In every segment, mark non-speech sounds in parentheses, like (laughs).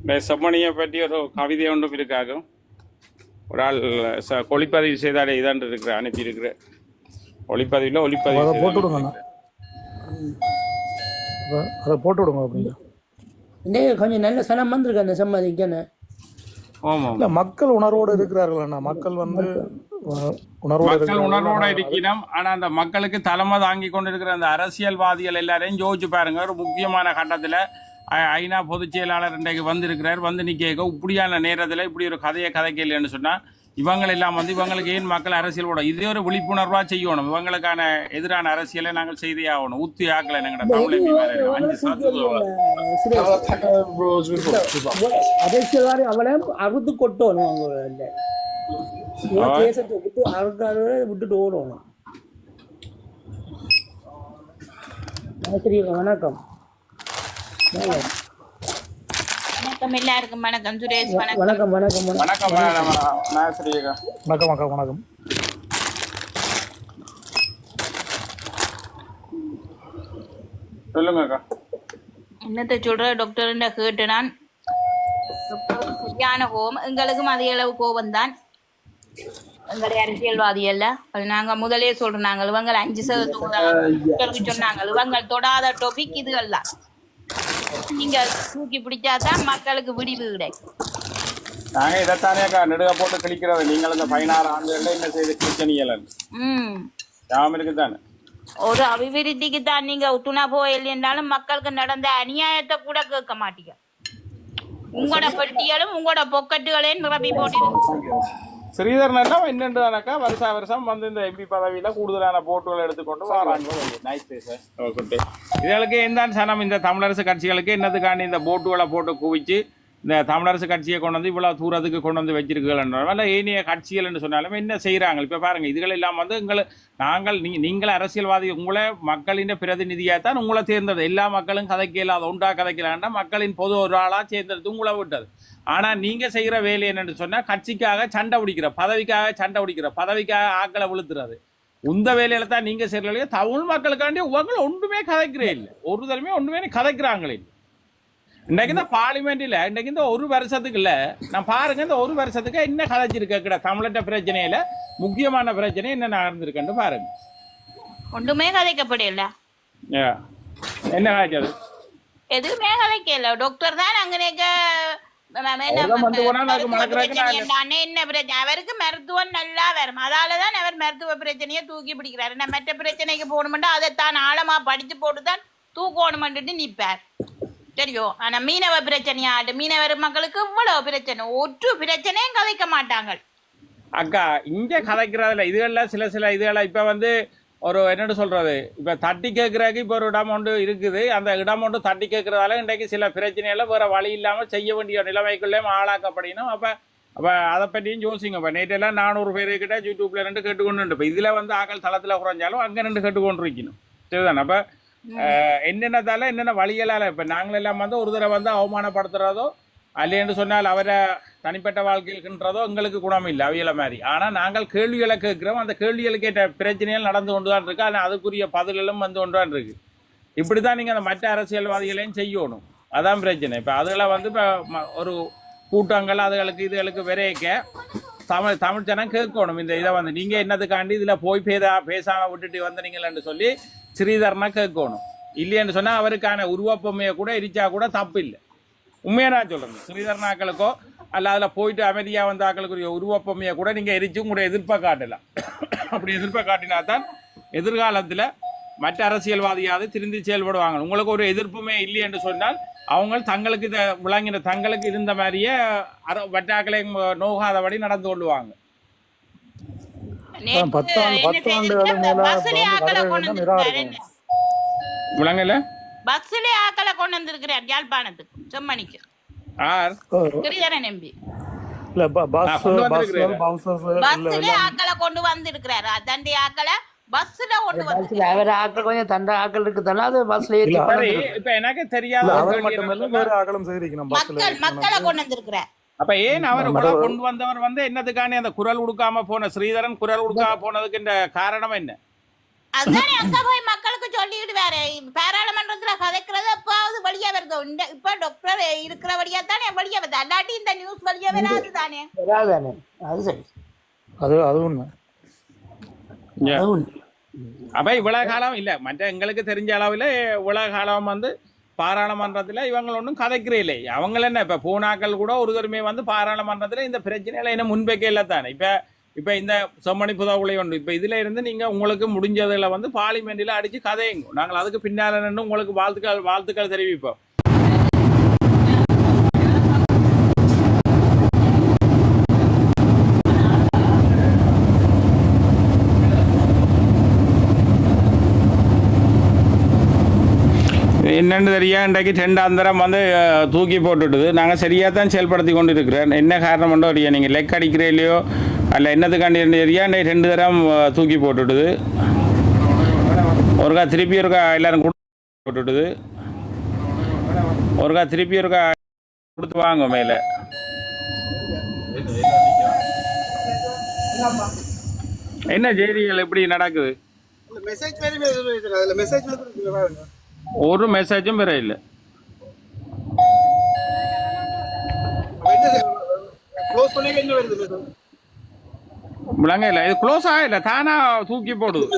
இந்த செம்மணியை பற்றி ஒரு கவிதை ஒன்றும் இருக்காகும் ஒரு ஆள் ச ஒளிப்பதிவு செய்தாலே இதாண்டு இருக்கிற அனுப்பியிருக்கிற. ஒளிப்பதிவில் ஒளிப்பதிவு அதை போட்டு விடுங்க அதை- போட்டு விடுங்க அப்படிங்க இன்னைக்கு கொஞ்சம் நல்ல சனம் வந்திருக்கு அந்த சம்மதிக்கன்னு ஆமாம் இல்ல மக்கள் உணர்வோடு இருக்கிறார்கள் அண்ணா. மக்கள் வந்து மக்கள். உணர்வோட இருக்கணும் ஆனா அந்த மக்களுக்கு தலைமை தாங்கி கொண்டிருக்கிற அந்த அரசியல்வாதிகள் எல்லாரையும் யோசிச்சு பாருங்க. ஒரு முக்கியமான கட்டத்துல ஐநா பொதுச் செயலாளர் இன்றைக்கு வந்திருக்கிறார். வந்து நிக்க இப்படியான நேரத்துல இப்படி ஒரு கதையை கதைக்கலைன்னு சொன்னா இவங்க எல்லாம் வந்து இவங்களுக்கு ஏன் மக்கள் அரசியல் போட இதே ஒரு விழிப்புணர்வா செய்யணும். இவங்களுக்கான எதிரான அரசியலை நாங்கள் செய்தே ஆகணும். ஊத்தி ஆக்கல அரசியல்வாதி அவளை அறுத்து கொட்டணும் விட்டுட்டு ஓடணும். வணக்கம். வணக்கம் எல்லாருக்கும் வணக்கம். சுரேஷ் வணக்கம். வணக்கம் வணக்கம் வணக்கம். வணக்கம் அக்கா வணக்கம் சொல்லுங்கக்கா என்னத்தை சொல்ற? டாக்டர் கேட்டு நான் சரியான கோபம். எங்களுக்கும் அதே அளவு கோபம் தான். எங்களுடைய அரசியல்வாதி அல்ல. அது நாங்க முதலே சொல்றோம். நாங்கள் இவங்க அஞ்சு சதவீதம் சொன்னாங்க. இவங்க தொடாத டாபிக் இதுகள் தான் நீங்க தூக்கி பிடிச்சாதான் மக்களுக்கு விடிவு கிடைக்கும் நாங்க இதைத்தானேக்கா நெடுக போட்டு கிழிக்கிறது நீங்கள் இந்த பதினாறு ஆண்டுகள்ல என்ன செய்து கிழிச்சனியலன் ம். ஞாபகம் இருக்குதானே ஒரு அபிவிருத்திக்கு தான் நீங்க துணை போயில் என்றாலும் மக்களுக்கு நடந்த அநியாயத்தை கூட கேட்க மாட்டீங்க. உங்களோட பெட்டிகளும் உங்களோட பொக்கட்டுகளையும் நிரப்பி போட்டு ஸ்ரீதரன் எல்லாம் என்னன்றதானாக்கா வருஷா வருஷம் வந்து இந்த எம்பி பதவியில கூடுதலான போட்டுகளை எடுத்துக்கொண்டு வராங்க. நைஸ் சார் ஓகே இதுகளுக்கு சனம் இந்த தமிழரசு கட்சிகளுக்கு? என்னதுக்காண்டி இந்த போட்டுகளை போட்டு குவிச்சு இந்த தமிழரசு கட்சியை கொண்டு வந்து இவ்வளோ தூரத்துக்கு கொண்டு வந்து வச்சிருக்கீங்களா ஏனைய கட்சிகள்னு சொன்னாலும் என்ன செய்கிறாங்க இப்போ பாருங்கள் இதுகள் எல்லாம் வந்து எங்களை நாங்கள் நீங்கள் நீங்கள் அரசியல்வாதி உங்களை மக்களின் பிரதிநிதியாக தான் உங்களை தேர்ந்தது எல்லா மக்களும் கதைக்க அதை உண்டாக கதைக்கலான்னா மக்களின் பொது ஒரு ஆளாக சேர்ந்தது உங்களை விட்டது. ஆனால் நீங்கள் செய்கிற வேலை என்னென்னு சொன்னால் கட்சிக்காக சண்டை பிடிக்கிற பதவிக்காக சண்டை பிடிக்கிற பதவிக்காக ஆக்களை விழுத்துறது. உந்த வேலையில தான் நீங்க செய்யறீங்க. தமிழ் மக்களுக்காண்டி உங்களை ஒன்றுமே கதைக்கிறே இல்லை. ஒரு தடவை ஒன்றுமே கதைக்கிறாங்களே இல்லை. இன்னைக்கு இந்த பார்லிமெண்ட்ல இன்னைக்கு இந்த ஒரு வருஷத்துக்கு இல்ல நான் பாருங்க இந்த ஒரு வருஷத்துக்கு என்ன கதைச்சிருக்க கிட தமிழட்ட பிரச்சனையில முக்கியமான பிரச்சனை என்ன நடந்திருக்குன்னு பாருங்க. ஒன்றுமே கதைக்கப்படல என்ன கதைச்சது எதுவுமே கதைக்கல டாக்டர் தான் அங்க பிரச்சனை அவருக்கு மருத்துவம் நல்லா வரும். அதாலதான் அவர் மருத்துவ பிரச்சனையை தூக்கி பிடிக்கிறாரு. மற்ற பிரச்சனைக்கு போகணுமெண்டா அதைத்தான் ஆழமா படிச்சு போட்டுதான் தூக்கணுமென்ட்டு நிப்பார். சரியோ ஆனா மீனவ பிரச்சனையாட்டு மீனவர் மக்களுக்கு இவ்வளவு பிரச்சனை. ஒற்று பிரச்சனையும் கதைக்க மாட்டாங்க அக்கா இங்க கதைக்கிறதுல இதுகள்ல சில சில இதுகளை இப்ப வந்து ஒரு என்னென்னு சொல்றது? இப்ப தட்டி கேட்கறதுக்கு இப்ப ஒரு இடம் ஒன்று இருக்குது. அந்த இடம் ஒன்று தட்டி கேட்கறதால இன்றைக்கு சில பிரச்சனைகளை வேற வழி இல்லாம செய்ய வேண்டிய நிலைமைக்குள்ளேயும் ஆளாக்கப்படணும் அப்ப அப்ப அதை பற்றியும் யோசிங்க. இப்ப நேற்றெல்லாம் நானூறு பேருக்கிட்ட யூடியூப்ல ரெண்டு கேட்டுக்கொண்டு இப்ப இதுல வந்து ஆக்கள் தளத்துல குறைஞ்சாலும் அங்க ரெண்டு கேட்டுக்கொண்டு இருக்கணும் சரிதானே? அப்ப என்னென்னதால என்னென்ன வழிகளால? இப்ப நாங்களெல்லாம் வந்து ஒரு தடவை வந்து அவமானப்படுத்துறதோ அல்லேன்னு சொன்னால் அவரை தனிப்பட்ட வாழ்க்கையில்கின்றதோ எங்களுக்கு குணம் இல்லை அவியல மாதிரி. ஆனால் நாங்கள் கேள்விகளை கேட்கிறோம். அந்த கேள்விகளுக்கு ஏற்ற பிரச்சனைகள் நடந்து கொண்டு தான் இருக்கு. ஆனால் அதுக்குரிய பதில்களும் வந்து கொண்டு தான் இருக்கு. இப்படி தான் நீங்கள் அந்த மற்ற அரசியல்வாதிகளையும் செய்யணும். அதான் பிரச்சனை. இப்போ அதுகளை வந்து இப்போ ஒரு கூட்டங்கள் அதுகளுக்கு இதுகளுக்கு விரைக்க தமிழ் தமிழ் ஜனம் கேட்கணும். இந்த இதை வந்து நீங்கள் என்னதுக்காண்டி இதில் போய் பேதா பேசாமல் விட்டுட்டு வந்தீங்களேன்னு சொல்லி ஸ்ரீதர்னா கேட்கணும். இல்லைன்னு சொன்னால் அவருக்கான உருவப்பொம்மையை கூட எரிச்சா கூட தப்பு இல்லை உண்மையாக நான் சொல்கிறேன் ஸ்ரீதரனாக்களுக்கோ அல்ல அதில் போயிட்டு அமைதியாக வந்த ஆக்களுக்குரிய உருவப்பொம்மையை கூட நீங்கள் எரிச்சு உங்களுடைய எதிர்ப்பை காட்டலாம். அப்படி எதிர்ப்பை காட்டினா தான் எதிர்காலத்தில் மற்ற அரசியல்வாதியாவது திருந்தி செயல்படுவாங்க. உங்களுக்கு ஒரு எதிர்ப்புமே இல்லை என்று சொன்னால் அவங்க தங்களுக்கு இதை விளங்கின தங்களுக்கு இருந்த மாதிரியே அர வட்டாக்களை நோகாதபடி நடந்து கொள்ளுவாங்க. விளங்கல பஸ்லயே ஆக்களை கொண்டு வந்திருக்கிறார். யாழ்ப்பாணத்துக்கு செம்மணிக்கு. ஆர் கிரிதரன் எம்பி ஆக்களை கொண்டு வந்திருக்கிறாரு. தண்டி ஆக்களை பஸ்ல கொண்டு வந்து பஸ்ல ஆக்கள் கொஞ்சம் தண்ட ஆக்கள் இருக்குதானே அது பஸ்ல சரி இப்ப எனக்கு தெரியாத வேற மக்கள் மக்களை கொண்டு வந்திருக்கிறார். அப்ப ஏன் அவர் கொண்டு வந்தவர் வந்து என்னதுக்காண்டி அந்த குரல் கொடுக்காம போன ஸ்ரீதரன் குரல் கொடுக்காம போனதுக்கு இந்த காரணம் என்ன? அதுதானே அங்க போய் மக்களுக்கு சொல்லிட்டு வேற. பாராளுமன்றத்துல கதைக்கிறது எப்பாவது வெளியே வருது? இந்த இப்ப டாக்டர் இருக்கிறபடியா தானே வெளியே வருது. அல்லாட்டி இந்த நியூஸ் வெளியே வராது தானே? வராதானே? அது சரி. அது. அது உண்மை. அப்ப இவ்வளவு காலம் இல்ல மற்ற எங்களுக்கு தெரிஞ்ச அளவுல இவ்வளவு காலம் வந்து பாராளுமன்றத்தில் இவங்க ஒன்றும் கதைக்கிறே இல்லை என்ன இப்போ பூனாக்கள் கூட ஒரு தருமே வந்து பாராளுமன்றத்தில் இந்த பிரச்சனையில என்ன முன்வைக்க தானே இப்போ இப்போ இந்த செம்மணி புதவுளை ஒன்று இப்போ இதில் இருந்து நீங்கள் உங்களுக்கு முடிஞ்சதில் வந்து பார்லிமெண்ட்டில் அடித்து கதையுங்க நாங்கள் அதுக்கு பின்னால் நின்று உங்களுக்கு வாழ்த்துக்கள் வாழ்த்துக்கள் தெரிவிப்போம். என்னென்னு தெரியா? இன்றைக்கு ரெண்டாந்தரம் வந்து தூக்கி போட்டுட்டுது. நாங்கள் சரியாக தான் செயல்படுத்தி கொண்டு இருக்கிறோம் என்ன காரணம் பண்ணோ நீங்கள் லெக் அடிக்கிறீங்களோ அல்ல என்னதுக்காண்டி தெரியா? இன்றைக்கு ரெண்டு தரம் தூக்கி போட்டுட்டுது. ஒருக்கா திருப்பி ஒருக்கா எல்லோரும் கொடு- போட்டுட்டுது. ஒருக்கா திருப்பி ஒருக்கா கொடுத்து வாங்க மேலே. என்ன செய்திகள் எப்படி நடக்குது? மெசேஜ் ஒரு மெசேஜும் வேற இல்லை. விளங்க இல்லை. இது க்ளோஸ் ஆகல தானா தூக்கி போடுது.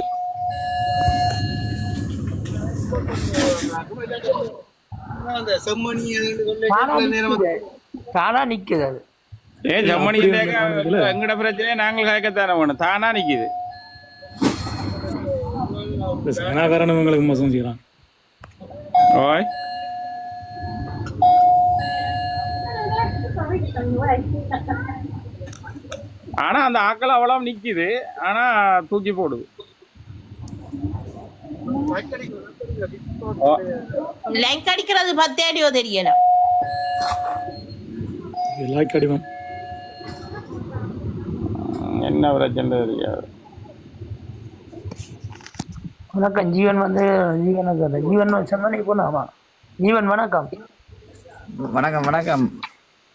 செம்மணி தானா நிக்குது. தானா நிக்குது அது. ஏன் காரணத்துல- எங்கட பிரச்சனையை? நாங்கள் கேட்கத்தானே வேணும். தானா நிக்குது. இந்த சனாகாரன் இவங்களுக்கு மோசம் செய்கிறான் ஓய் ஆனா அந்த ஆக்கள் அவ்வளவு நிக்குது. ஆனா தூக்கி போடுது. லைக் அடிக்கிறது பத்தேடியோ தெரியல. லாய்க் அடிவன் என்ன பிரச்சனை தெரியாது. வணக்கம் ஜீவன் வந்து ஜீவன் ஜீவன் செம்மனை போனாமா? ஜீவன் வணக்கம். வணக்கம் வணக்கம்.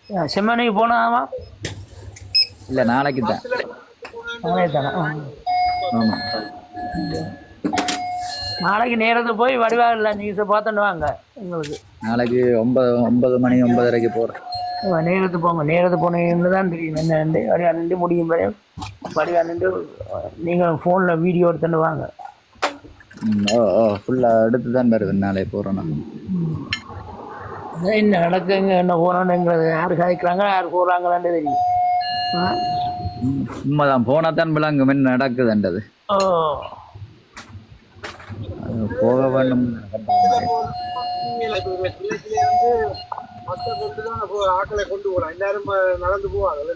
அஹ் செம்மனைக்கு போனாமா? இல்ல நாளைக்கு தான். நாளே தானே? ஆ. ஆமா. நாளைக்கு நேரத்து போய் வடிவாக நியூஸை பார்த்துட்டு வாங்க எங்களுக்கு. நாளைக்கு ஒன்பது ஒன்பது மணி ஒன்பதரைக்கு போறேன். ஆ, நேரத்து போங்க. நேரத்து போனீங்கன்னு தான் தெரியும். என்ன ரெண்டு வடிவா நின்று முடியும் வரை வடிவா நின்று நீங்கள் ஃபோனில் வீடியோ எடுத்துட்டு வாங்க. ஓ ஓ ஃபுல்லா எடுத்து தான் வருது நாளை போறோம் நான் என்ன நடக்குங்க என்ன போனோன்னுங்கிறது யார் கதைக்கிறாங்க யார் போகிறாங்களான்னு தெரியும். உண்மைதான் போனா தான் விளங்கும் என்ன நடக்குதுன்றது. ஓ அது போக வேண்டும் ஆக்களை கொண்டு போகலாம் எல்லாரும் நடந்து போவாங்க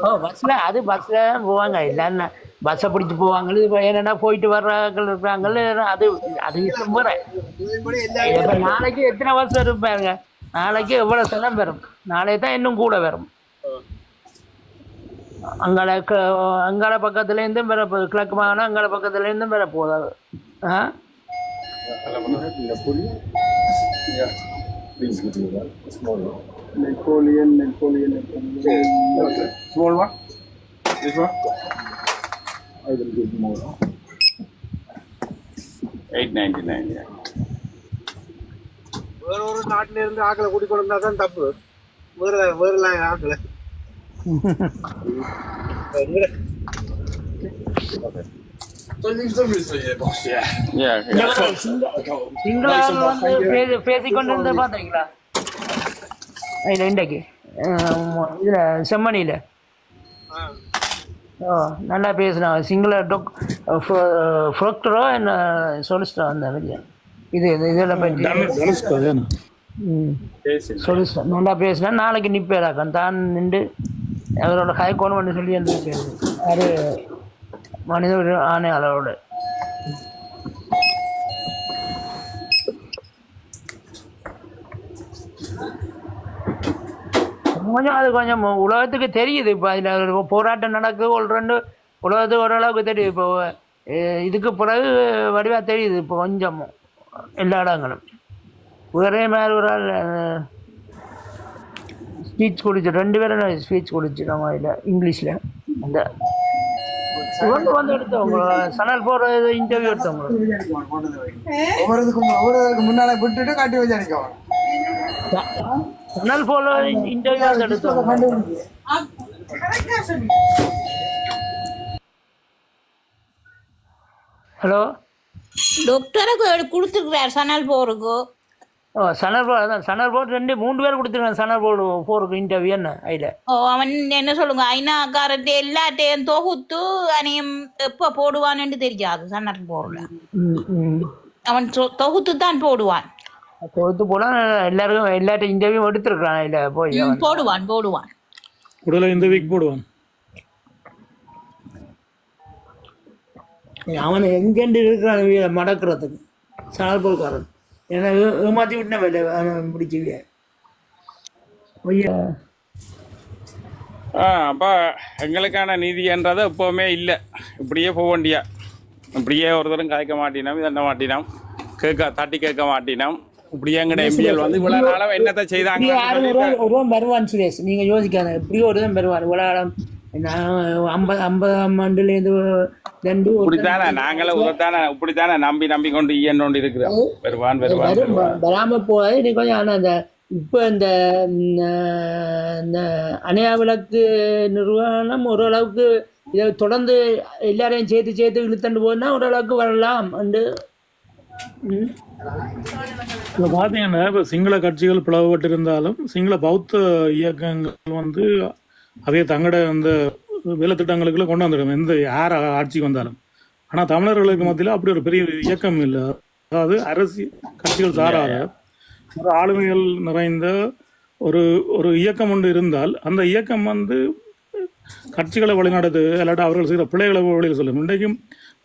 ஓ பஸ்ஸில் அது பஸ்ஸில் போவாங்க இல்லைன்னா பஸ்ஸை பிடிச்சி போவாங்களே இப்போ என்னென்னா போயிட்டு வர்றாங்க இருக்காங்களே அது அது விஷயம் போகிறேன் இப்போ நாளைக்கு எத்தனை பஸ் வரும் பாருங்க நாளைக்கு எவ்வளோ செலவு வரும் நாளைக்கு தான் இன்னும் கூட வரும் அங்கால அங்கால பக்கத்துலேருந்தும் வர போகுது கிழக்கு மாகாணம் அங்கால பக்கத்துலேருந்தும் வர போகுது ஆ Napoleon Napoleon Small one? This one? Eight ninety nine, yeah. வேற ஒரு நாட்டில இருந்து ஆக்களை கூட்டிக் கொண்டு வந்தா தான் தப்பு. வேற வேற பேசி பேசிக்கொண்டு இருந்து பார்த்துருக்கீங்களா? இல்லை இன்றைக்கு. இதில் செம்மணியில். ஓ நல்லா பேசினாங்க சிங்கள டொக் ஃப்ரொக்டரோ என்ன சொல்லிச்சிட்டா அந்த வெளியே? இது இது இதெல்லாம் பற்றி ம். சொல்லிச்சிட்டேன் நல்லா பேசினா நாளைக்கு நிற்பேராக்கன் தான் நின்று அவரோட ஹைகோன் பண்ணி சொல்லி என்று பேசுது அது மனித ஆணையாளரோட. கொஞ்சம் அது கொஞ்சம் உலகத்துக்கு தெரியுது. இப்போ அதில் போராட்டம் நடக்குது ஒரு ரெண்டு உலகத்துக்கு ஓரளவுக்கு தெரியுது. இப்போ இதுக்கு பிறகு வடிவாக தெரியுது. இப்போ கொஞ்சம் எல்லா இடங்களும். ஒரே மாதிரி ஒரு ஆள் ஸ்பீச் கொடுத்து ரெண்டு பேரும் ஸ்பீச் கொடுத்துருக்காங்க அதில் இங்கிலீஷில். அந்த இவங்க வந்து எடுத்தவங்க சனல் போகிற இன்டர்வியூ எடுத்தவங்க. ஒவ்வொருக்கும் ஒவ்வொருவருக்கு முன்னால விட்டுட்டு காட்டி வச்சு அடிக்கணும் சனல் போல இன்டர்வியூ எடுத்தோம் ஹலோ டாக்டருக்கு கொடுத்துருக்கிறார் சனல் போருக்கு ஓ சனர் போர்டு அதான் சனர் போர்டு ரெண்டு மூணு பேர் கொடுத்துருக்காங்க சனர் போர்டு போருக்கு இன்டர்வியூ என்ன அதில்? ஓ அவன் என்ன சொல்லுங்க ஐநாக்காரர்கிட்ட எல்லாட்டையும் தொகுத்து அனையும் எப்போ போடுவான்னு தெரியாது சனல் போர்ல அவன் தொகுத்து தான் போடுவான். கொடுத்து போனால் எல்லாருக்கும் எல்லார்ட்டும் இன்டர்வியூ எடுத்துருக்கான் அதில் போய். போடுவான் போடுவான். உடலை இந்த வீக் போடுவான். அவன் எங்கேண்டு இருக்கிறான் மடக்கிறதுக்கு. சணல் போல்காரன். ஏன்னா ஏ- ஏமாத்தி விட்டன வேலை ஆ அப்போ எங்களுக்கான நீதின்றது எப்போவுமே இல்லை. இப்படியே போக வேண்டியா. இப்படியே ஒருத்தரும் கதைக்க மாட்டினோம் இதென்ன மாட்டினோம்? கேட்க தட்டி கேட்க மாட்டினோம். இப்படியே எங்கட எம்பிஎல் வந்து நாளும் என்னத்தை செய்தாங்க ஒரு வருவான் சுரேஷ். நீங்கள் யோசிக்காத எப்படியோ ஒரு தான் வருவான். உலகம் நான் ஐம்பது ஐம்பதாம் ஆண்டுலேருந்து ரெண்டு ஒரு இப்படித்தானே நாங்களும் உங்கத்தானே இப்படித்தானே நம்பி நம்பி கொண்டு ஈயன்னோண்டு இருக்கிறோம் வருவான் வருவான் வரும். வருவான். வ- வராம போகாது. நீ கொஞ்சம் ஆனால் அந்த இப்போ இந்த அணையா விளக்கு நிறுவனம் ஓரளவுக்கு இதை தொடர்ந்து எல்லாரையும் சேர்த்து சேர்த்து இழுத்துட்டு போனா ஓரளவுக்கு வரலாம். என்று இதில் இப்போ பார்த்தீங்கன்னா இப்போ சிங்கள கட்சிகள் பிளவுபட்டிருந்தாலும் சிங்கள பௌத்த இயக்கங்கள் வந்து அவைய தங்களோட அந்த வேலைத்திட்டங்களுக்குள்ள கொண்டு வந்துடும் எந்த யார் ஆட்சிக்கு வந்தாலும். ஆனால் தமிழர்களுக்கு மத்தியில் அப்படி ஒரு பெரிய இயக்கம் இல்லை. அதாவது அரசியல் கட்சிகள் சாராத ஒரு ஆளுமைகள் நிறைந்த ஒரு ஒரு இயக்கம் ஒன்று இருந்தால் அந்த இயக்கம் வந்து கட்சிகளை வழிநடத்து இல்லாட்டா அவர்கள் செய்கிற பிள்ளைகளை வழியில் சொல்லும். இன்றைக்கும்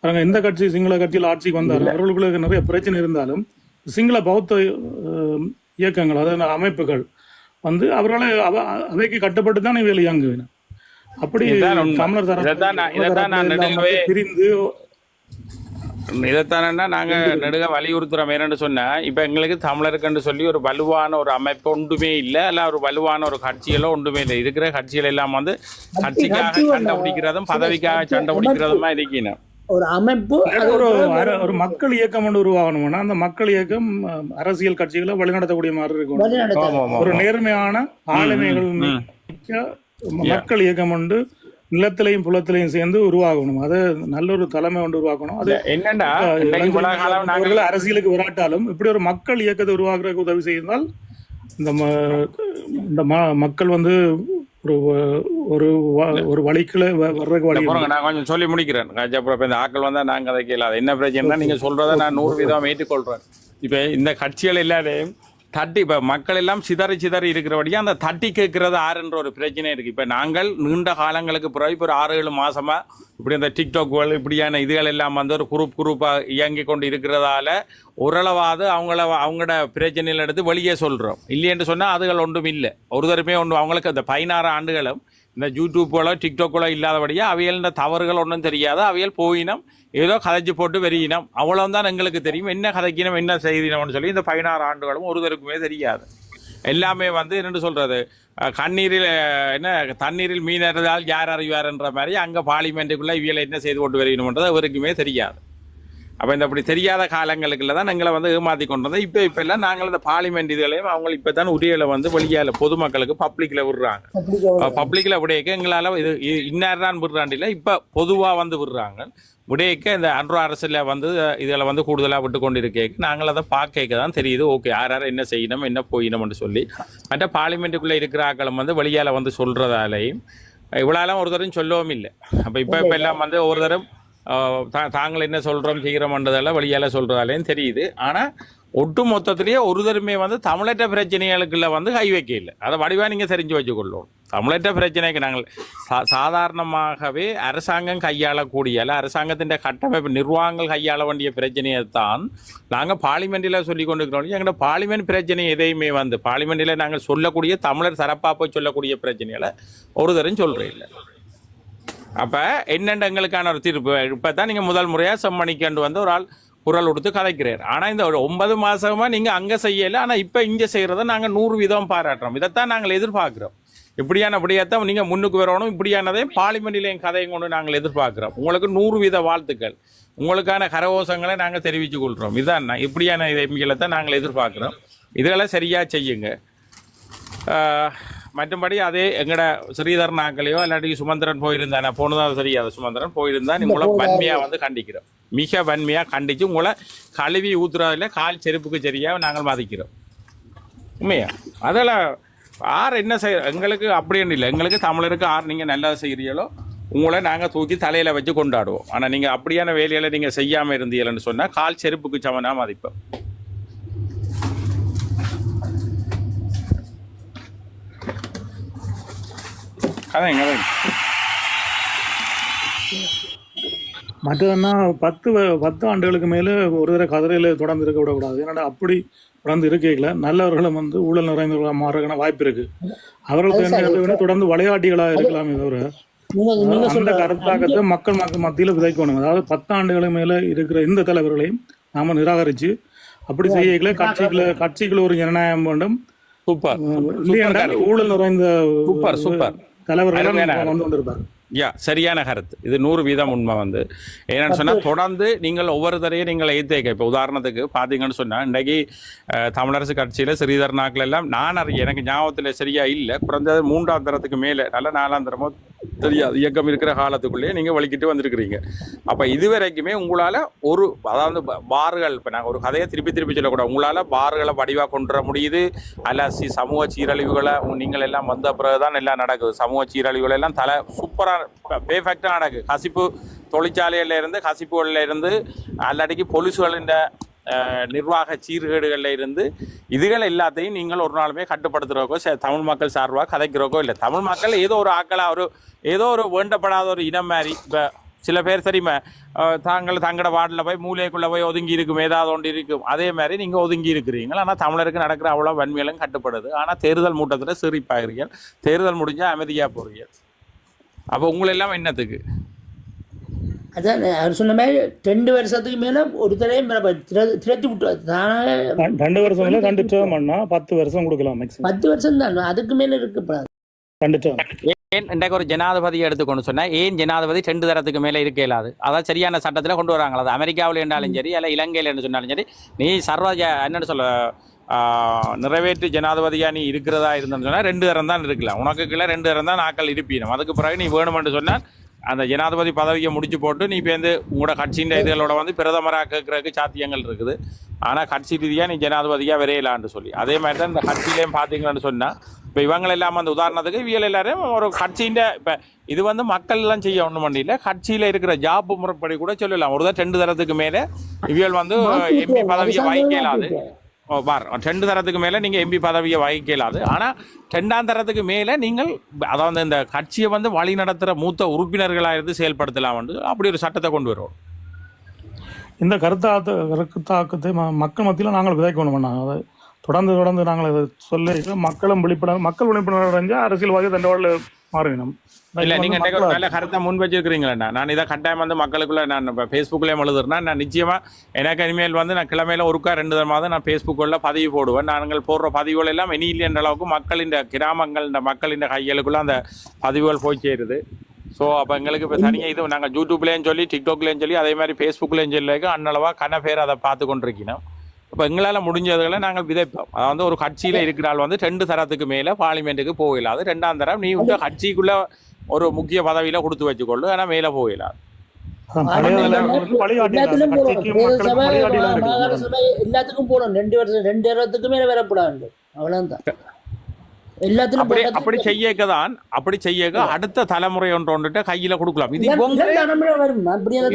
பாருங்க எந்த கட்சி சிங்கள கட்சியில் ஆட்சிக்கு வந்தாலும் அவர்களுக்குள்ள நிறைய பிரச்சனை இருந்தாலும் சிங்கள பௌத்த இயக்கங்கள் அதாவது அமைப்புகள் வந்து அவர்களை அவ- அவைக்கு கட்டுப்பட்டு தான் இவைகள் இயங்குவின. அப்படி. தமிழர் தரப்பு பிரிந்து இதைத்தானே நாங்க நெடுக வலியுறுத்துறோம். என்னன்னு சொன்னா இப்ப எங்களுக்கு தமிழருக்குன்னு சொல்லி ஒரு வலுவான ஒரு அமைப்பு ஒன்றுமே இல்லை. அல்ல ஒரு வலுவான ஒரு கட்சிகளோ ஒன்றுமே இல்லை. இருக்கிற கட்சிகள் எல்லாம் வந்து கட்சிக்காக கட்சி சண்டை பிடிக்கிறதும் பதவிக்காக சண்டை பிடிக்கிறதுமா இருக்கணும். ஒரு அமைப்பு ஒரு ஒரு மக்கள் இயக்கம் ஒன்று உருவாகணும்னா அந்த மக்கள் இயக்கம் அரசியல் கட்சிகளை வழிநடத்தக்கூடிய மாதிரி ஆமா, ஒரு. நேர்மையான ஆளுமைகள் மக்கள் இயக்கம் உண்டு நிலத்திலையும் புலத்திலையும் சேர்ந்து உருவாகணும். அது நல்ல ஒரு தலைமை ஒன்று உருவாக்கணும். அது அவர்கள் அரசியலுக்கு வராட்டாலும் இப்படி ஒரு மக்கள் இயக்கத்தை உருவாக்குறதுக்கு உதவி செய்தால் இந்த ம- இந்த ம- மக்கள் வந்து ஒரு ஒரு ஒரு வழிக்குள்ள வர்றதுக்கு வழி நான் கொஞ்சம் சொல்லி முடிக்கிறேன். அப்புறம் இந்த ஆக்கள் வந்தா நாங்க அதை கேளாது என்ன பிரச்சனைனா நீங்க சொல்றதை நான் நூறு வீதம் ஏற்றுக்கொள்றேன். இப்ப இந்த கட்சிகள் எல்லாரையும் தட்டி இப்போ மக்கள் எல்லாம் சிதறி சிதறி இருக்கிறபடியாக அந்த தட்டி கேட்கறது ஆறுன்ற ஒரு பிரச்சனை இருக்குது இப்போ நாங்கள் நீண்ட காலங்களுக்கு பிறகு இப்போ ஒரு ஆறு ஏழு மாதமாக இப்படி இந்த டிக்டாக்குகள் இப்படியான இதுகள் எல்லாம் வந்து ஒரு குரூப் குரூப்பாக இயங்கி கொண்டு இருக்கிறதால ஓரளவாவது அவங்கள அவங்களோட பிரச்சனைகள் எடுத்து வெளியே சொல்கிறோம் இல்லையென்று சொன்னால் அதுகள் ஒன்றும் இல்லை. ஒரு தருமே ஒன்று அவங்களுக்கு அந்த பதினாறு ஆண்டுகளும் இந்த யூடியூப்புகளோ டிக்டாக்குகளோ இல்லாதபடியாக அவையல் இந்த தவறுகள் ஒன்றும் தெரியாது. அவையல் போயினம் ஏதோ கதைச்சு போட்டு வெறியினம். அவ்வளவுதான் எங்களுக்கு தெரியும். என்ன கதைக்கினம் என்ன செய்தினம்னு சொல்லி இந்த பதினாறு ஆண்டுகளும் ஒருத்தருக்குமே தெரியாது. எல்லாமே வந்து என்னென்னு சொல்கிறது கண்ணீரில் என்ன தண்ணீரில் மீன் அறிந்தால் யார் அறிவார்ன்ற மாதிரி அங்கே பார்லிமெண்ட்டுக்குள்ளே இவியலை என்ன செய்து கொண்டு வரணுன்றது அவருக்குமே தெரியாது. அப்போ இந்த அப்படி தெரியாத காலங்களுக்குள்ள தான் எங்களை வந்து ஏமாத்தி கொண்டு வந்தோம் இப்போ இப்போ எல்லாம் நாங்கள் இந்த பார்லிமெண்ட் இதுகளையும் அவங்க இப்போ தான் உரியலை வந்து வெளியால பொதுமக்களுக்கு பப்ளிக்கில் விடுறாங்க. பப்ளிக்கில் விடையக்க எங்களால் இது இன்னார் தான் விடுறாண்டில்ல இப்போ பொதுவாக வந்து விடுறாங்க. விடையக்க இந்த அன்றோ அரசில் வந்து இதில் வந்து கூடுதலாக விட்டு கொண்டு இருக்கேக்கு நாங்கள் அதை பார்க்க தான் தெரியுது. ஓகே யார் யார் என்ன செய்யணும் என்ன போயினோம்னு சொல்லி. மற்ற பார்லிமெண்ட்டுக்குள்ளே இருக்கிற ஆக்களும் வந்து வெளியால் வந்து சொல்கிறதாலையும் இவ்வளோலாம் ஒரு தரம் சொல்லவும் இல்லை. அப்போ இப்போ இப்போ எல்லாம் வந்து ஒரு தரம் தாங்கள் என்ன சொல்கிறோம் செய்கிறோம்ன்றதெல்லாம் வழியால் சொல்கிறதாலேயும் தெரியுது. ஆனால் ஒட்டு மொத்தத்திலேயே ஒரு தருமே வந்து தமிழற்ற பிரச்சனைகளுக்குள்ள வந்து கை வைக்க இல்லை அதை வடிவாக நீங்கள் தெரிஞ்சு வச்சுக்கொள்ளும் தமிழற்ற பிரச்சனைக்கு நாங்கள் சா சாதாரணமாகவே அரசாங்கம் கையாளக்கூடிய அல்ல அரசாங்கத்தின் கட்டமைப்பு நிர்வாகங்கள் கையாள வேண்டிய பிரச்சனையை தான் நாங்கள் பார்லிமெண்ட்டில் சொல்லி கொண்டிருக்கிறோம். எங்களோட பார்லிமெண்ட் பிரச்சனை எதையுமே வந்து பார்லிமெண்ட்டில் நாங்கள் சொல்லக்கூடிய தமிழர் சரப்பாப்பை சொல்லக்கூடிய பிரச்சனைகளை ஒரு தரம் சொல்கிறேன் இல்லை. அப்போ என்னென்ன எங்களுக்கான ஒரு தீர்ப்பு? இப்போ தான் நீங்கள் முதல் முறையாக செம்மணிக்கண்டு வந்து ஒரு ஆள் குரல் கொடுத்து கதைக்கிறார். ஆனால் இந்த ஒரு ஒன்பது மாதமாக நீங்கள் அங்கே செய்யலை ஆனால் இப்போ இங்கே செய்கிறத நாங்கள் நூறு வீதம் பாராட்டுறோம். இதைத்தான் நாங்கள் எதிர்பார்க்குறோம். இப்படியான விடயத்தை நீங்கள் முன்னுக்கு வரணும் இப்படியானதையும் பார்லிமெண்ட்லையும் கதையும் கொண்டு நாங்கள் எதிர்பார்க்குறோம். உங்களுக்கு நூறு வீத வாழ்த்துக்கள். உங்களுக்கான கரகோஷங்களை நாங்கள் தெரிவித்துக் கொள்கிறோம் இதான் இப்படியான இதை தான் நாங்கள் எதிர்பார்க்குறோம். இதெல்லாம் சரியாக செய்யுங்க. ஆஹ், மற்றும்படி அதே எங்கட ஸ்ரீதர் நாக்களையோ இல்லாட்டி சுமந்திரன் போயிருந்தானே போனதாக தெரியாது. சுமந்திரன் போயிருந்தா உங்களை வன்மையா வந்து கண்டிக்கிறோம். மிக வன்மையா கண்டிச்சு உங்களை கழுவி ஊத்துறதுல கால் செருப்புக்கு சரியா நாங்கள் மதிக்கிறோம். உண்மையா? அதெல்லாம் யார் என்ன செய்ய எங்களுக்கு அப்படின்னு இல்லை. எங்களுக்கு தமிழருக்கு யார் நீங்கள் நல்லது செய்கிறீங்களோ உங்களை நாங்கள் தூக்கி தலையில் வச்சு கொண்டாடுவோம். ஆனால் நீங்கள் அப்படியான வேலைகளை நீங்கள் செய்யாமல் இருந்தீங்கன்னு சொன்னால் கால் செருப்புக்கு சமனாக மதிப்போம். அதான் அதான் மற்றதுன்னா பத்து பத்து ஆண்டுகளுக்கு மேலே ஒரு தடவை கதிரையில் தொடர்ந்து இருக்க விடக்கூடாது. ஏன்னா அப்படி தொடர்ந்து இருக்கையில். நல்லவர்களும் வந்து ஊழல் நிறைந்தவர்களாக மாறுறதுக்கான வாய்ப்பு இருக்கு. அவர்களுக்கு தொடர்ந்து விளையாட்டிகளாக இருக்கலாமே தவிர அந்த கருத்தாக்கத்தை மக்கள் மக்கள் மத்தியில் விதைக்கணும். அதாவது பத்தாண்டுகளுக்கு மேலே இருக்கிற இந்த தலைவர்களையும் நாம நிராகரித்து அப்படி செய்யல கட்சிக்குள்ள கட்சிக்குள்ள ஒரு ஜனநாயகம் வேண்டும். சூப்பர். ஊழல் நிறைந்த சூப்பர் சூப்பர். தலைவர்கள் அருமையான வந்து கொண்டிருப்பார் யா சரியான கருத்து. இது நூறு வீதம் உண்மை வந்து. என்னன்னு சொன்னால் தொடர்ந்து நீங்கள் ஒவ்வொரு தரையும் நீங்கள் எய்த்தேக்க இப்போ உதாரணத்துக்கு பார்த்தீங்கன்னு சொன்னால் இன்றைக்கி தமிழரசு கட்சியில் ஸ்ரீதர் நாக்கில் எல்லாம் நான் அறிய எனக்கு ஞாபகத்தில் சரியா இல்லை. குறைஞ்சது மூன்றாம் தரத்துக்கு மேலே நல்ல நாலாம் தரமோ தெரியாது. இயக்கம் இருக்கிற காலத்துக்குள்ளேயே நீங்கள் வலிக்கிட்டு வந்திருக்கிறீங்க. அப்போ இதுவரைக்குமே உங்களால் ஒரு அதாவது பார்கள் இப்போ நாங்கள் ஒரு கதையை திருப்பி திருப்பி சொல்லக்கூடாது. உங்களால் பார்களை வடிவாக கொண்டு வர முடியுது. அல்ல சி சமூக சீரழிவுகளை நீங்கள் எல்லாம் வந்த பிறகு தான் எல்லாம் நடக்குது. சமூக சீரழிவுகள் எல்லாம் தலை சூப்பராக பேஃபெக்டாக நடக்குது கசிப்பு தொழிற்சாலைகளிலிருந்து இருந்து கசிப்புகளில் இருந்து அல்லாட்டிக்கு பொலிசுகளின் நிர்வாக சீர்கேடுகளில் இருந்து இதுகள் எல்லாத்தையும் நீங்கள் ஒரு நாளுமே கட்டுப்படுத்துகிறோக்கோ ச- தமிழ் மக்கள் சார்பாக கதைக்கிறோக்கோ இல்லை. தமிழ் மக்கள் ஏதோ ஒரு ஆக்களாக ஒரு ஏதோ ஒரு வேண்டப்படாத ஒரு இனம் மாதிரி இப்போ சில பேர் தெரியுமா தாங்கள் தங்களோட வார்டில் போய் மூலைக்குள்ளே போய் ஒதுங்கி இருக்கும் ஏதாவது ஒன்று இருக்கும். அதே மாதிரி நீங்கள் ஒதுங்கி இருக்கிறீங்க ஆனால் தமிழருக்கு நடக்கிற அவ்வளோ வன்மையிலும் கட்டுப்படுது. ஆனால் தேர்தல் மூட்டத்தில் சிரிப்பாகிறீர்கள். தேர்தல் முடிஞ்சால் அமைதியாக போகிறீர்கள் அப்போ உங்களெல்லாம் என்னத்துக்கு? அதான் அவர் சொன்ன மாதிரி ரெண்டு வருஷத்துக்கு மேல ஒரு தடவையும் திரட்டி விட்டு தானே ரெண்டு- வருஷம் இல்லை ரெண்டு டேர்ம் பண்ணா பத்து வருஷம் கொடுக்கலாம் மேக்ஸிமம் பத்து வருஷம் தான் அதுக்கு மேல இருக்கப்படாது. ரெண்டு டேர்ம் ஏன் இன்றைக்கு ஒரு ஜனாதிபதியை எடுத்துக்கொண்டு சொன்னால் ஏன் ஜனாதிபதி ரெண்டு தரத்துக்கு மேலே இருக்க இயலாது அதான் சரியான சட்டத்தில் கொண்டு வராங்க அது அமெரிக்காவில் இருந்தாலும் சரி அல்ல இலங்கையில் என்று சொன்னாலும் சரி நீ சர்வ என்னன்னு சொல்ல நிறைவேற்று ஜனாதிபதியா நீ இருக்கிறதா இருந்தேன்னு சொன்னால் ரெண்டு தரம் தான் இருக்கலாம். உனக்கு கீழே ரெண்டு தரம் தான் நாக்கள் இருப்பீனும். அதுக்கு பிறகு நீ வேணுமென்று சொன்னால் அந்த ஜனாதிபதி பதவியை முடிச்சு போட்டு நீ இப்போ வந்து உங்களோட கட்சியின் இதுகளோட வந்து பிரதமராக கேட்கறதுக்கு சாத்தியங்கள் இருக்குது. ஆனால் கட்சி ரீதியாக நீ ஜனாதிபதியாக விரையலான்னு சொல்லி. அதே மாதிரி தான் இந்த கட்சியிலையும் பார்த்தீங்கன்னு சொன்னால் இப்போ இவங்க எல்லாம் அந்த உதாரணத்துக்கு இவியல் எல்லாரும் ஒரு கட்சியின் இப்போ இது வந்து மக்கள் எல்லாம் செய்ய ஒன்றும் பண்ணல கட்சியில் இருக்கிற ஜாப் முறைப்படி கூட சொல்லலாம். ஒரு தான் ரெண்டு தரத்துக்கு மேலே இவியல் வந்து எம்பி பதவியை வகிக்கலாது வார் பார். ரெண்டு தரத்துக்கு மேலே நீங்கள் எம்பி பதவியை வகிக்கலாது. ஆனால் ரெண்டாம் தரத்துக்கு மேலே நீங்கள் அதாவது இந்த கட்சியை வந்து வழி நடத்துகிற மூத்த உறுப்பினர்களாக இருந்து செயல்படுத்தலாம் வந்து அப்படி ஒரு சட்டத்தை கொண்டு வருவோம். இந்த கருத்தாத்த கருத்தாக்கத்தை ம- மக்கள் மத்தியில் நாங்கள் விதைக்கணும் பண்ணாங்க அதை தொடர்ந்து தொடர்ந்து நாங்கள் இதை சொல்ல மக்களும் விழிப்புணர்வு மக்கள் விழிப்புணர்வு அடைஞ்சால் அரசியல்வாதி தண்டவாள் மாறினோம் இல்ல நீங்க நல்ல கருத்தை முன் வச்சிருக்கிறீங்களா நான் இதை கட்டாயம் வந்து மக்களுக்குள்ள நான் ஃபேஸ்புக்லேயும் எழுதுறேன்னா நான் நிச்சயமா எனக்கு இனிமேல் வந்து நான் கிழமையில ஒருக்கா ரெண்டு தரமாக நான் ஃபேஸ்புக்குள்ள பதிவு போடுவேன். நாங்கள் போடுற பதிவுகள் எல்லாம் இனி இல்லைன்ற அளவுக்கு மக்கள் இந்த கிராமங்கள் இந்த மக்கள் இந்த கைகளுக்குள்ள அந்த பதிவுகள் போய் சேருது. ஸோ அப்போ எங்களுக்கு இப்போ தனியாக இது நாங்கள் யூடியூப்லேயும் சொல்லி டிக்டாக்லேயும் சொல்லி அதே மாதிரி ஃபேஸ்புக்லேயும் சொல்லி அன்னளவா கன பேர் அதை பார்த்து கொண்டிருக்கணும் இப்போ எங்களால் முடிஞ்சதுகளை நாங்கள் விதைப்போம். அதாவது ஒரு கட்சியில் இருக்கிற ஆள் வந்து ரெண்டு தரத்துக்கு மேலே பார்லிமெண்ட்டுக்கு போகலாது ரெண்டாம் தரம் நீ உங்க கட்சிக்குள்ள ஒரு முக்கிய பதவியில கொடுத்து வச்சுக்கொள்ளு. ஆனால் மேலே சபை எல்லாத்துக்கும் போடணும் ரெண்டு வருஷம் ரெண்டு வருஷத்துக்கு மேல வரக்கூடாது அவ்வளவுதான். எல்லாத்திலும் அப்படி செய்யக்க தான் அப்படி செய்யக்க அடுத்த தலைமுறை ஒன்று ஒன்றுட்டு கையில கொடுக்கலாம். இது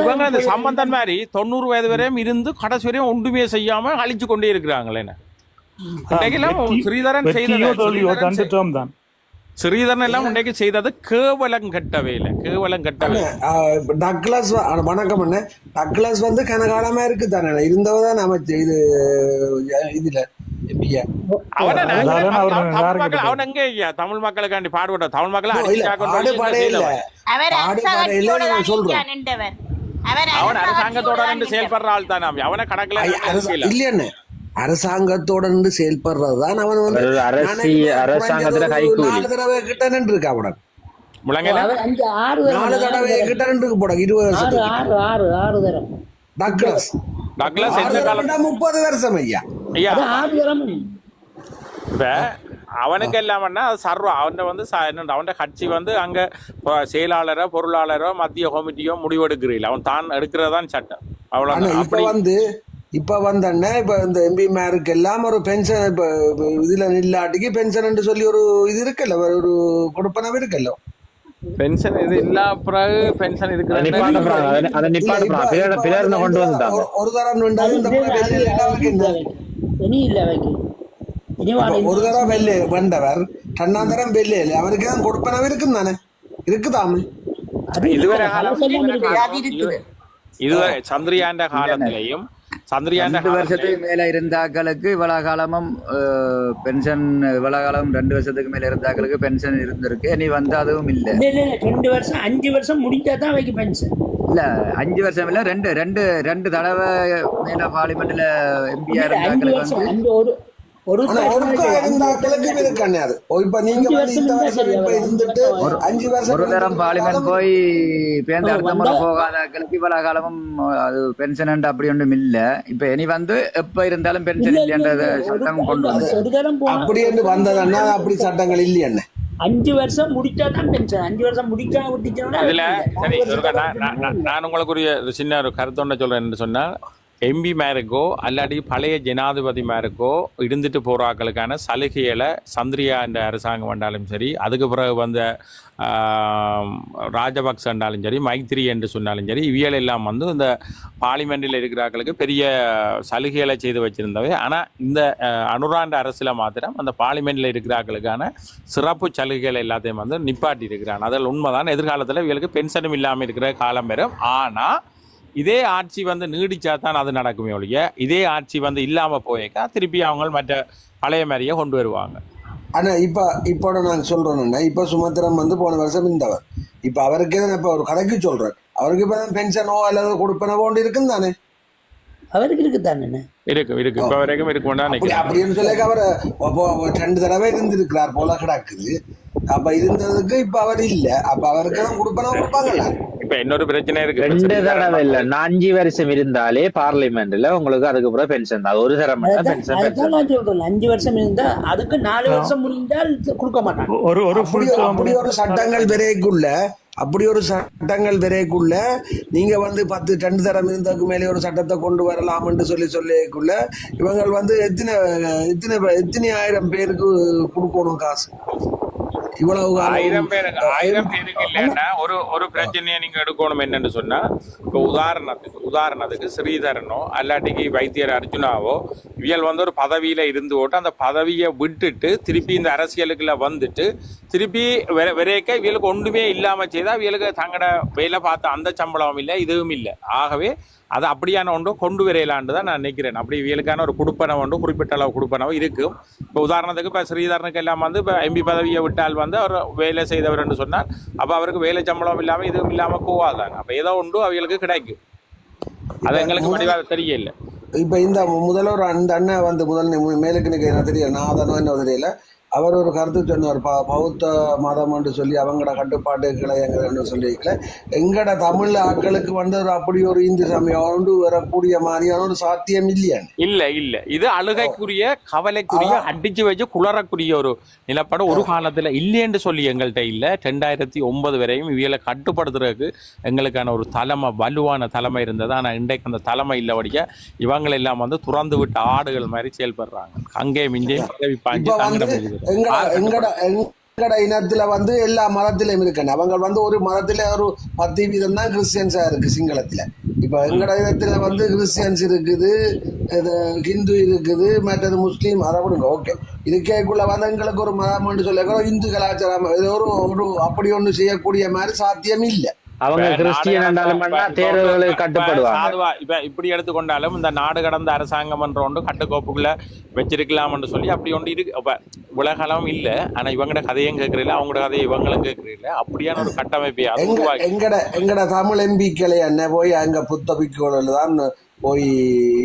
இவங்க அந்த சம்பந்தன் மாதிரி தொண்ணூறு வயது வரையும் இருந்து கடைசி வரையும் ஒன்றுமே செய்யாம அழிச்சு கொண்டே இருக்கிறாங்களே இன்றைக்கெல்லாம் ஸ்ரீதரன் தோல்வியோ ஸ்ரீதரன் எல்லாம் இன்றைக்கு செய்தது கேவலம் கெட்ட வேலை கேவலம் கெட்ட வேலை ஆஹ் டக்ளஸ் வணக்கம் அண்ணே. டக்ளஸ் வந்து கனகாலமா இருக்கு தானே இருந்தவதான் அமைச்சு இது இதுல அவன எங்க ஐயா தமிழ் மக்களுக்காண்டி பாடுபட்ட தமிழ் மக்களை சொல்றேன். அவன் அரசாங்கத்தோட. செயல்படுற ஆள் தானே அவனை. கணக்குல ஐயா, அரச- இல்ல. இல்லையாண்ணே. அரசாங்கத்தோட இருந்து செயல்படுறதுதான் அவன் வந்து அரசாங்கத்துல. நாலு தடவை கிட்ட நின்று இருக்கா அவன். முழங்கையில? அவர் அஞ்சு ஆறு நாலு தடவை கிட்ட நின்று இருக்கு போட இருபது ஆறு வருஷத்துக்கு. ஆறு ஆறு ஆறு தரம் டக்ளஸ். டக்ளஸ் எந்த காலம் முப்பது வருஷம் ஐயா. ஐயா. இப்ப அவனுக்கு எல்லாமன்னா அது சர்வம் அவன் வந்து என்னண்டு அவன் கட்சி வந்து அங்க செயலாளரோ பொருளாளரோ மத்திய கமிட்டியோ முடிவெடுக்கிறீர்கள். அவன் தான் எடுக்கிறதான் சட்டம். ஆனா அவ்வளவு இப்ப வந்து இப்ப வந்தண்ணே இப்ப இந்த எம்பி மேருக்கு எல்லாம் ஒரு பென்ஷன் இப்ப இப்ப இதுல நில்லாட்டிக்கு பென்ஷன் சொல்லி ஒரு இது இருக்குல்ல ஒரு கொடுப்பனவு இருக்குல்ல. பென்ஷன் இது இல்லா பிறகு பென்ஷன் அதை இருக்கிற நிப்பாட்ட போறாங்க அதை- அதை நிப்பாட்ட இல்ல, போறாங்க இப்ப- பிறர் இப்ப பிறர்னு வந்து கொண்டு வந்துட்டாங்க ஒரு- ஒரு தரம் நின்றாலும் இந்த முறை வெள்ளையில அவருக்கு என்ன? இனி இல்லை வைக்கு இனி வாழ ஒரு தரம் வெள்ளை வந்தவர் ரெண்டாம் தரம் வெள்ளை அவருக்கு தான் கொடுப்பனவு இருக்கும் தானே இருக்குதாமே அது இதுவரை இருக்குது. காலம் ரெண்டு வருஷத்துக்கு மேல இருந்த ஆட்களுக்கு இவ்வளவு காலமும் பென்ஷன் இவ்வளவு காலம் ரெண்டு வருஷத்துக்கு மேல இருந்த ஆட்களுக்கு பென்ஷன் இருந்திருக்கு. இனி வந்து அதுவும் இல்ல. ரெண்டு வருஷம் அஞ்சு வருஷம் முடிஞ்சா தான் வைக்க பென்ஷன் இல்ல அஞ்சு வருஷம் இல்ல ரெண்டு ரெண்டு ரெண்டு தடவை மேல பார்லிமெண்ட்ல எம்பியா இருந்த அஞ்சு ஆட்களுக்கு வருஷம். வந்து ஒரு தரம் பார்லிமெண்ட் போய் பேருந்து அடுத்த முறை போகாத ஆட்களுக்கு இவ்வளவு காலமும் அது பென்ஷன் அப்படி ஒன்றும் இல்ல. இப்ப இனி வந்து எப்ப இருந்தாலும் பென்ஷன் இல்ல, இல்ல, இல்லைன்றத சட்டம் கொண்டு வந்து அப்படி என்று வந்ததுன்னா அப்படி சட்டங்கள் இல்லையண்ணே அஞ்சு வருஷம் முடிச்சா தான் பென்ஷன் அஞ்சு வருஷம் முடிக்காம தான் நான் உங்களுக்கு ஒரு சின்ன ஒரு கருத்தொன்ன சொல்றேன்னு சொன்னா எம்பி மேருக்கோ அல்லாட்டி பழைய ஜனாதிபதி மேருக்கோ இருந்துட்டு போகிறாக்களுக்கான சலுகைகளை சந்திரியா என்ற அரசாங்கம் வந்தாலும் சரி அதுக்கு பிறகு வந்த ஆம், ராஜபக்ச என்றாலும் சரி மைத்திரி என்று சொன்னாலும் சரி இவியல் எல்லாம் வந்து இந்த பார்லிமெண்டில் இருக்கிறார்களுக்கு பெரிய சலுகைகளை செய்து வச்சிருந்தவை. ஆனால் இந்த அனுராண்ட அரசில் மாத்திரம் அந்த பார்லிமெண்டில் இருக்கிறார்களுக்கான சிறப்பு சலுகைகள் எல்லாத்தையும் வந்து நிப்பாட்டி இருக்கிறான் அதில் உண்மைதான் எதிர்காலத்தில் இவங்களுக்கு பென்ஷனும் இல்லாமல் இருக்கிற காலம் வரும். ஆனால் இதே ஆட்சி வந்து நீடிச்சா தான் அது நடக்குமே ஒழிய இதே ஆட்சி வந்து இல்லாமல் போயேக்கா திருப்பி அவங்க மற்ற பழைய மாதிரியே கொண்டு வருவாங்க. ஆனா இப்ப இப்போ நான் சொல்றேன்னா இப்ப சுமத்திரம் வந்து போன வருஷம் இருந்தவர் இப்ப அவருக்கு தான் இப்ப ஒரு கணக்கு சொல்றேன். அவருக்கு இப்ப பென்ஷனோ அல்லது கொடுப்பனவோ ஒன்று இருக்கும் தானே? அவருக்கு இருக்குதானே இருக்கு இருக்கு. இப்போ வரைக்கும் நினைக்கிறேன். அப்படின்னு சொல்லி அவர் ரெண்டு தடவை இருந்திருக்கிறார் போல கிடக்குது. அப்ப இருந்ததுக்கு இப்ப அவர் இல்ல. அப்ப அவருக்கு தான் கொடுப்பனவோ கொடுப்பாங்கல்ல. இப்போ இன்னொரு பிரச்சனை இருக்கு. ரெண்டு தடவை இல்ல. நான் அஞ்சு வருஷம் இருந்தாலே பார்லிமெண்ட்ல உங்களுக்கு அதுக்கப்புறம் பென்ஷன் தான். ஒரு தரம் அதான் பென்ஷன் அதான் பென்ஷன் நான் சொல்றேன். அஞ்சு வருஷம் இருந்தா அதுக்கு நாலு வருஷம் முடிந்தால் கொடுக்க மாட்டாங்க. ஒரு ஒரு அப்படி ஒரு சட்டங்கள் விரைக்குள்ள அப்படி ஒரு சட்டங்கள் விரைக்குள்ள நீங்க வந்து பத்து ரெண்டு தரம் இருந்ததுக்கு மேலே ஒரு சட்டத்தை கொண்டு வரலாம்னு சொல்லி சொல்லிக்குள்ள இவங்க வந்து எத்தனை எத்தனை எத்தனை ஆயிரம் பேருக்கு கொடுக்கணும் காசு? இவ்வளவு ஆயிரம் பேருக்கு ஆயிரம் பேருக்கு இல்லைன்னா ஒரு ஒரு பிரச்சனையை நீங்க எடுக்கணும் என்னன்னு சொன்னா இப்போ உதாரணத்துக்கு உதாரணத்துக்கு ஸ்ரீதரனோ அல்லாட்டிக்கு வைத்தியர் அர்ஜுனாவோ இவியல் வந்து ஒரு பதவியில இருந்து ஓட்டு அந்த பதவியை விட்டுட்டு திருப்பி இந்த அரசியலுக்குள்ள வந்துட்டு திருப்பி வெ- விரைக்க இவளுக்கு ஒன்றுமே இல்லாம செய்தா இவளுக்கு தங்கட வேலை பார்த்த அந்த சம்பளம் இல்லை இதுவும் இல்லை. ஆகவே அது அப்படியான ஒன்று கொண்டு வரையலான்னு தான் நான் நினைக்கிறேன். அப்படி இவளுக்கான ஒரு கொடுப்பனவு ஒன்று குறிப்பிட்ட அளவு கொடுப்பனவு இருக்கும் இப்போ உதாரணத்துக்கு இப்போ ஸ்ரீதரனுக்கு எல்லாம் வந்து இப்போ எம்பி பதவியை விட்டால் வந்து அவர் வேலை செய்தவர்னு சொன்னார் அப்போ அவருக்கு வேலை சம்பளம் இல்லாமல் இதுவும் இல்லாமல் போவாதான் அப்போ ஏதோ ஒன்று அவங்களுக்கு கிடைக்கும் அது எங்களுக்கு வடிவாக தெரியல. இப்ப இந்த முதல்வர் அந்த அண்ணன் வந்து முதல் மேலுக்கு நிக்க என்ன தெரியல? நான் அதனோ என்ன தெரியல? அவர் ஒரு கருத்து சொன்னார் ப பௌத்த மதம் என்று சொல்லி அவங்களோட கட்டுப்பாட்டுகளை எங்கன்னு சொல்லியிருக்கல. எங்கட தமிழ் ஆட்களுக்கு வந்து ஒரு அப்படி ஒரு இந்து சமயம் கொண்டு வரக்கூடிய மாதிரியான ஒரு சாத்தியம் இல்லையா? இல்ல இல்ல. இது அழுகைக்குரிய கவலைக்குரிய அடிச்சு வச்சு குளறக்கூடிய ஒரு நிலப்படம் ஒரு காலத்துல இல்லைன்னு சொல்லி எங்கள்கிட்ட இல்ல. ரெண்டாயிரத்தி ஒன்பது வரையும் இவியலை கட்டுப்படுத்துறதுக்கு எங்களுக்கான ஒரு தலைமை வலுவான தலைமை இருந்தது. ஆனா இன்றைக்கு அந்த தலைமை இல்லபடியா இவங்க எல்லாம் வந்து துறந்து விட்ட ஆடுகள் மாதிரி செயல்படுறாங்க. அங்கே மிஞ்சே பதவி பாஞ்சு எங்கட எங்கட இனத்துல வந்து எல்லா மதத்திலையும் இருக்கணும் அவங்க வந்து ஒரு மதத்துல ஒரு பத்து வீதம் தான் கிறிஸ்டியன்ஸா இருக்கு சிங்களத்துல. இப்ப எங்கட இனத்துல வந்து கிறிஸ்டியன்ஸ் இருக்குது ஹிந்து இருக்குது மற்றது முஸ்லீம் அதை விடுங்க ஓகே. இதுக்கேக்குள்ள வந்து எங்களுக்கு ஒரு மதம்னு சொல்ல இந்து கலாச்சாரம் ஏதோ ஒரு ஒரு அப்படி ஒண்ணு செய்யக்கூடிய மாதிரி சாத்தியம் இல்லை. அவங்க இப்ப கிறிஸ்டியன் கடந்த- இப்ப- கட்டுப்படுவாங்க. இப்படி எடுத்துக்கொண்டாலும் இந்த நாடு கடந்த அரசாங்கம் என்ற ஒன்று கட்டுக்கோப்புக்குள்ள வச்சிருக்கலாம்னு சொல்லி அப்படி ஒன்று இருக்கு. அப்ப உலகளவும் இல்ல. ஆனா இவங்கட கதையும் கேட்கறீங்களா அவங்களோட கதையை இவங்களும் கேட்கறீங்களா அப்படியான ஒரு கட்டமைப்பை எங்கட எங்கட தமிழ் எம்பிக்களை என்ன போய் அங்க புத்த பிக்குகள் தான் போய்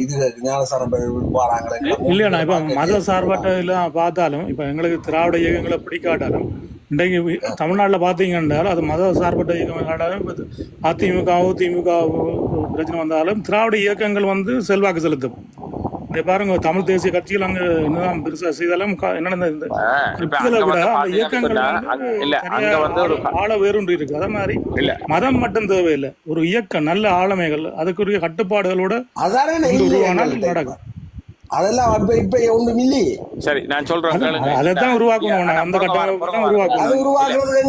இது ஞானசாரம் போறாங்களே. இல்லைண்ணா இப்போ மத சார்பற்ற எல்லாம் பார்த்தாலும் இப்போ எங்களுக்கு திராவிட இயக்கங்களை பிடிக்காட்டாலும் இன்றைக்கு தமிழ்நாட்டில் பார்த்தீங்கன்னா அது மத சார்பற்ற இயக்கம் இப்போ அதிமுகவோ திமுக பிரச்சனை வந்தாலும் திராவிட இயக்கங்கள் வந்து செல்வாக்கு செலுத்தும். இங்க பாருங்க தமிழ் தேசிய கட்சிகள் அங்க என்னதான் பெருசா செய்தாலும் என்னென்ன இந்த இப்ப அந்த பாத்தீங்கன்னு இயக்கங்கள் ஆழ- வேரூன்றி இருக்கு. அதே மாதிரி இல்ல. மதம் மட்டும் தேவையில்லை. ஒரு இயக்கம் நல்ல ஆளுமைகள் அதுக்குரிய கட்டுப்பாடுகளோட நடக்கும். அதெல்லாம் இப்ப இப்ப ஒண்ணும் இல்லையே சரி நான் சொல்றேன். அதைத்தான் உருவாக்கணும் இல்ல, அந்த வாரம். உருவாக்கணும். அது உருவாக்குறது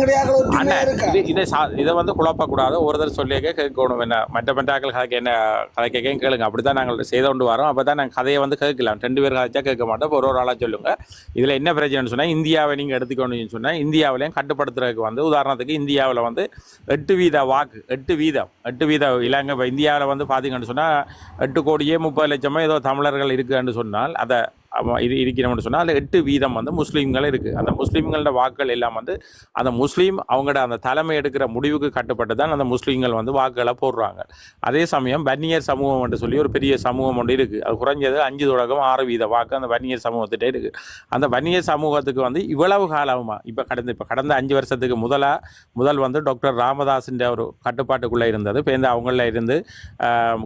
இருக்கா? இது இதை சா- இதை வந்து குழப்பக்கூடாது. ஒருத்தர் சொல்லியே கேட்கணும் என்ன மற்ற மற்றாக்கள் கதைக்க என்ன கதைக்க கேளுங்க. அப்படித்தான் நாங்கள் செய்து கொண்டு வரோம். அப்பதான் நாங்கள் கதையை வந்து கேட்கலாம். ரெண்டு பேர் கதைச்சா கேட்க மாட்டோம். ஒரு ஒரு ஆளா சொல்லுங்க. இதுல என்ன பிரச்சனைன்னு சொன்னா இந்தியாவை நீங்க எடுத்துக்கணும்னு சொன்னா இந்தியாவிலையும் கட்டுப்படுத்துறதுக்கு வந்து உதாரணத்துக்கு இந்தியாவில் வந்து எட்டு வீத வாக்கு எட்டு வீதம் எட்டு வீத இலங்கை இப்போ இந்தியாவில் வந்து பார்த்தீங்கன்னு சொன்னா எட்டு கோடியே முப்பது லட்சமோ ஏதோ தமிழர்கள் இருக்குன்னு சொன்னால் அதை இது இருக்கிறோம்னு சொன்னால் அதில் எட்டு வீதம் வந்து முஸ்லீம்கள் இருக்குது அந்த முஸ்லீம்களோட வாக்குகள் எல்லாம் வந்து அந்த முஸ்லீம் அவங்களோட அந்த தலைமை எடுக்கிற முடிவுக்கு கட்டுப்பட்டு தான் அந்த முஸ்லீம்கள் வந்து வாக்குகளை போடுறாங்க. அதே சமயம் வன்னியர் சமூகம் என்று சொல்லி ஒரு பெரிய சமூகம் ஒன்று இருக்குது அது குறைஞ்சது அஞ்சு தொடக்கம் ஆறு வீத வாக்கு அந்த வன்னியர் சமூகத்திட்டே இருக்குது அந்த வன்னியர் சமூகத்துக்கு வந்து இவ்வளவு காலமாக இப்போ கடந்த இப்போ கடந்த அஞ்சு வருஷத்துக்கு முதலாக முதல் வந்து டாக்டர் ராமதாஸின் ஒரு கட்டுப்பாட்டுக்குள்ளே இருந்தது. இப்போ இந்த அவங்கள இருந்து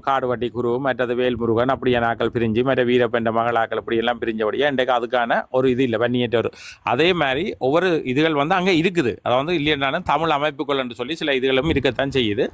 காடுவட்டி குரு மற்றது வேல்முருகன் அப்படியே நாக்கள் பிரிஞ்சு மற்ற வீரப்பெண்ட மகளாக்கள் இப்படி எல்லாம் பிரிஞ்சபடியா இன்றைக்கு அதுக்கான ஒரு இது இல்லை வன்னியற்ற வரும் அதே மாதிரி ஒவ்வொரு இதுகள் வந்து அங்கே இருக்குது. அதை வந்து இல்லைன்னாலும் தமிழ் அமைப்புகள் என்று சொல்லி சில இதுகளும் இருக்கத்தான் செய்யுது.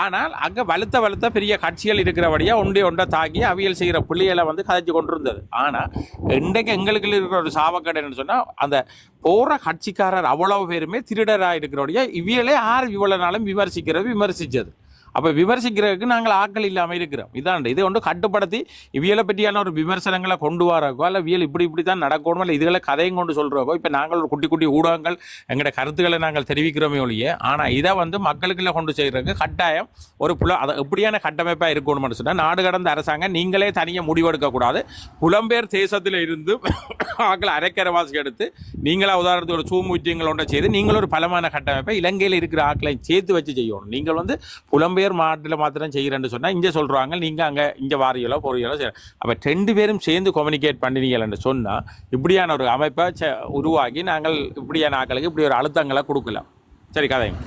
ஆனால் அங்கே வலுத்த வலுத்த பெரிய கட்சிகள் இருக்கிறபடியாக ஒன்றே ஒன்றை தாக்கி அவியல் செய்கிற பிள்ளைகளை வந்து கதைச்சு கொண்டிருந்தது. ஆனால் இன்றைக்கு எங்களுக்கு இருக்கிற ஒரு சாவக்கடைன்னு சொன்னால் அந்த போகிற கட்சிக்காரர் அவ்வளவு பேருமே திருடராக இருக்கிறபடியாக இவியலே யார் இவ்வளோ நாளும் விமர்சிக்கிறது விமர்சித்தது. அப்போ விமர்சிக்கிறதுக்கு நாங்கள் ஆட்கள் இல்லாமல் இருக்கிறோம். இதான் இதை ஒன்று கட்டுப்படுத்தி இவியலை பற்றியான ஒரு விமர்சனங்களை கொண்டு வரக்கோ இல்லை வியல் இப்படி இப்படி தான் நடக்கணும் இல்லை இதுகளை கதையும் கொண்டு சொல்கிறோக்கோ இப்போ நாங்கள் ஒரு குட்டி குட்டி ஊடகங்கள் எங்களோட கருத்துக்களை நாங்கள் தெரிவிக்கிறோமே ஒழிய ஆனால் இதை வந்து மக்களுக்குள்ள கொண்டு செய்கிறதுக்கு கட்டாயம் ஒரு புல அதை எப்படியான கட்டமைப்பாக இருக்கணும்னு சொன்னால் நாடு கடந்த அரசாங்கம் நீங்களே தனியாக முடிவெடுக்கக்கூடாது புலம்பெயர் தேசத்தில் இருந்து (laughs) ஆக்களை அரைக்கரவாசி எடுத்து நீங்களாக உதாரணத்துக்கு ஒரு சூம் ஒன்றை செய்து நீங்களும் ஒரு பலமான கட்டமைப்பை இலங்கையில் இருக்கிற ஆட்களை சேர்த்து வச்சு செய்யணும். நீங்கள் வந்து புலம்பெயர் மாட்டில் மாத்திரம் செய்கிறேன்னு சொன்னால் இங்கே சொல்கிறாங்க நீங்கள் அங்கே இங்கே வாரியலோ பொறியலோ செய்யணும் அப்போ ரெண்டு பேரும் சேர்ந்து கம்யூனிகேட் பண்ணினீங்கன்னு சொன்னால் இப்படியான ஒரு அமைப்பை ச- உருவாக்கி நாங்கள் இப்படியான ஆட்களுக்கு இப்படி ஒரு அழுத்தங்களை கொடுக்கலாம் சரி கதைங்க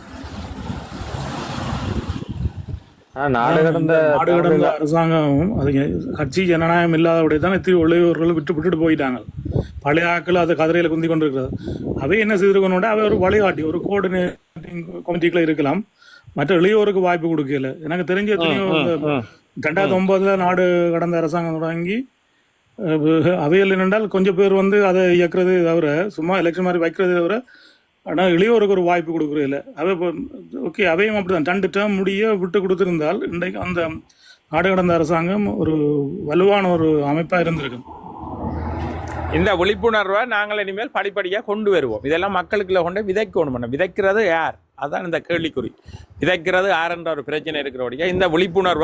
ஆனா நாடு கடந்த நாடு கடந்த அரசாங்கமும் அது கட்சி ஜனநாயகம் இல்லாதபடி தான் இத்திரி இளையோர்கள் விட்டு விட்டுட்டு போயிட்டாங்க. பழைய ஆட்கள் அதை கதிரையில் குந்தி கொண்டிருக்கிறது. அவை என்ன செய்திருக்கணும்னா அவை ஒரு வழிகாட்டி ஒரு கோஆர்டினேட்டிங் கமிட்டிக்குள்ள இருக்கலாம். மற்ற இளையோருக்கு வாய்ப்பு கொடுக்கல. எனக்கு தெரிஞ்ச ரெண்டாயிரத்தி ஒன்பதுல நாடு கடந்த அரசாங்கம் தொடங்கி அவையில் என்னென்றால் கொஞ்சம் பேர் வந்து அதை இயக்குறது தவிர சும்மா எலெக்ஷன் மாதிரி வைக்கிறதே தவிர ஆனால் இளையோருக்கு ஒரு வாய்ப்பு கொடுக்குறதில்ல. அவை ஓகே அவையும் அப்படிதான். ரெண்டு டேர்ம் முடிய விட்டு கொடுத்திருந்தால் இன்றைக்கு அந்த நாடு கடந்த அரசாங்கம் ஒரு வலுவான ஒரு அமைப்பாக இருந்திருக்கும். இந்த விழிப்புணர்வை நாங்கள் இனிமேல் படிப்படியாக கொண்டு வருவோம். இதெல்லாம் மக்களுக்குள்ள கொண்டு விதைக்கணும் விதைக்கிறது யார்? அதான் இந்த கேள்விக்குறி. விதைக்கிறது ஆறுன்ற ஒரு பிரச்சனை இருக்கிறபடியா இந்த விழிப்புணர்வு